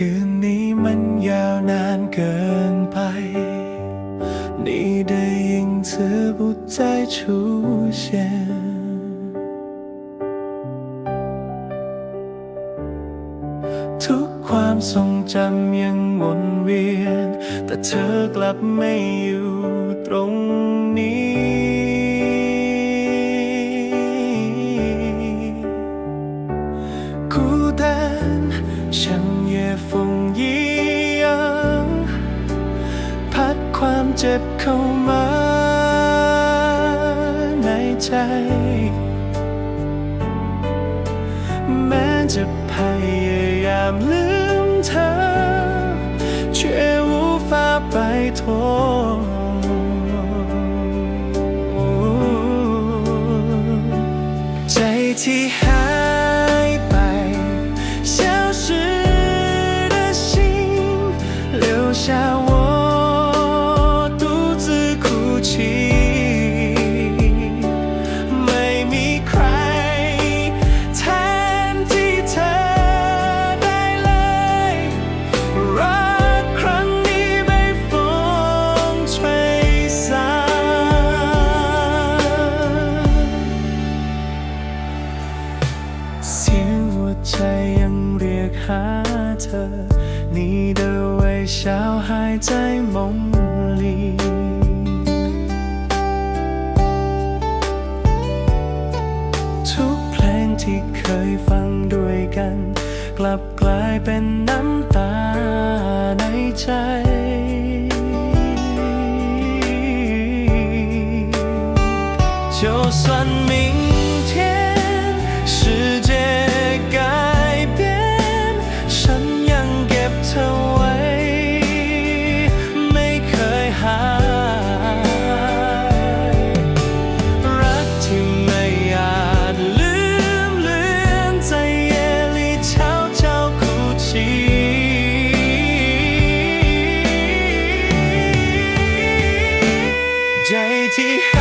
คืนนี้มันยาวนานเกินไป 你的影子不再出现。ทุกความทรงจำยังวนเวียน แต่เธอกลับไม่อยู่ตรงนี้ เจ็บเข้ามาในใจ แม้จะพยายามลืมเธอ却无法摆脱ใจที่ เสียงหัวใจยังเรียกหาเธอ นี่เดไว้เช้าหายใจมงลีทุกเพลงที่เคยฟังด้วยกัน กลับกลายเป็นน้ำตาในใจ就算明。T.